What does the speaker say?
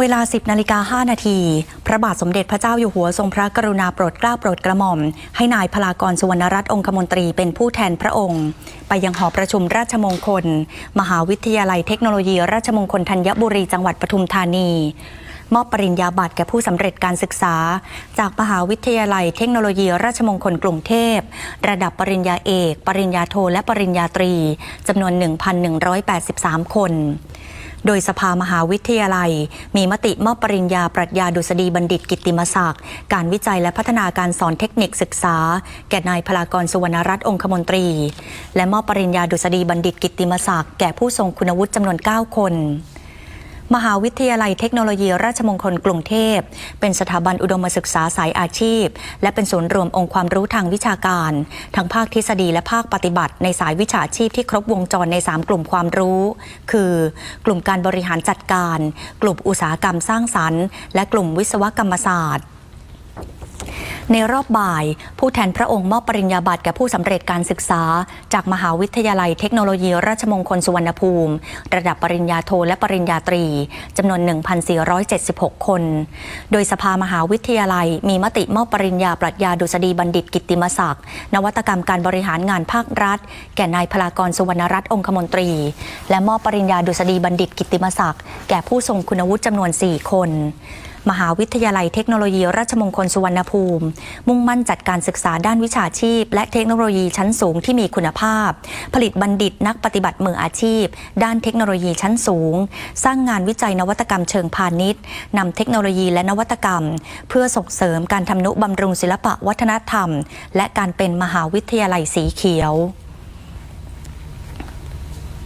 เวลา 10นาฬิกา5นาที พระบาทสมเด็จพระเจ้าอยู่หัวทรงพระกรุณาโปรดเกล้าโปรดกระหม่อม ให้นายพลากรสุวรรณรัตน์องคมนตรีเป็นผู้แทนพระองค์ ไปยังหอประชุมราชมงคล มหาวิทยาลัยเทคโนโลยี ราชมงคลธัญบุรีจังหวัดปทุมธานี มอบปริญญาบัตรแก่ผู้สำเร็จการศึกษา จากมหาวิทยาลัยเทคโนโลยี ราชมงคลกรุงเทพ ระดับปริญญาเอก ปริญญาโทและปริญญาตรีจำนวน 1,183 คน โดยสภามหาวิทยาลัย มีมติมอบปริญญาปรัชญาดุษฎีบัณฑิตกิติมศักดิ์ การวิจัยและพัฒนาการสอนเทคนิคศึกษา แก่นายพลากรสุวรรณรัตน์องคมนตรี และมอบปริญญาดุษฎีบัณฑิตกิตติมศักดิ์แก่ผู้ทรงคุณวุฒิจำนวน 9 คน มหาวิทยาลัยเทคโนโลยีราชมงคลกรุงเทพ เป็นสถาบันอุดมศึกษาสายอาชีพ และเป็นศูนย์รวมองค์ความรู้ทางวิชาการ ทั้งภาคทฤษฎีและภาคปฏิบัติ ในสายวิชาชีพที่ครบวงจรใน 3 กลุ่มความรู้ คือ กลุ่มการบริหารจัดการ กลุ่มอุตสาหกรรมสร้างสรรค์ และกลุ่มวิศวกรรมศาสตร์ ในรอบบ่าย ผู้แทนพระองค์มอบปริญญาบัตรแก่ผู้สำเร็จการศึกษา จากมหาวิทยาลัยเทคโนโลยีราชมงคลสุวรรณภูมิ ระดับปริญญาโทและปริญญาตรีจำนวน 1,476 คน โดยสภามหาวิทยาลัยมีมติมอบปริญญาปรัชญาดุษฎีบัณฑิตกิติมศักดิ์นวัตกรรมการบริหารงานภาครัฐ แก่นายพลากรสุวรรณรัตน์องคมนตรี และมอบปริญญาดุษฎีบัณฑิตกิตติมศักดิ์แก่ผู้ทรงคุณวุฒิจำนวน 4 คน มหาวิทยาลัยเทคโนโลยีราชมงคลสุวรรณภูมิ มุ่งมั่นจัดการศึกษาด้านวิชาชีพ และเทคโนโลยีชั้นสูงที่มีคุณภาพ ผลิตบัณฑิตนักปฏิบัติมืออาชีพ ด้านเทคโนโลยีชั้นสูง สร้างงานวิจัยนวัตกรรมเชิงพาณิชย์นำเทคโนโลยีและนวัตกรรม เพื่อส่งเสริมการทำนุบำรุงศิลปะวัฒนธรรม และการเป็นมหาวิทยาลัยสีเขียว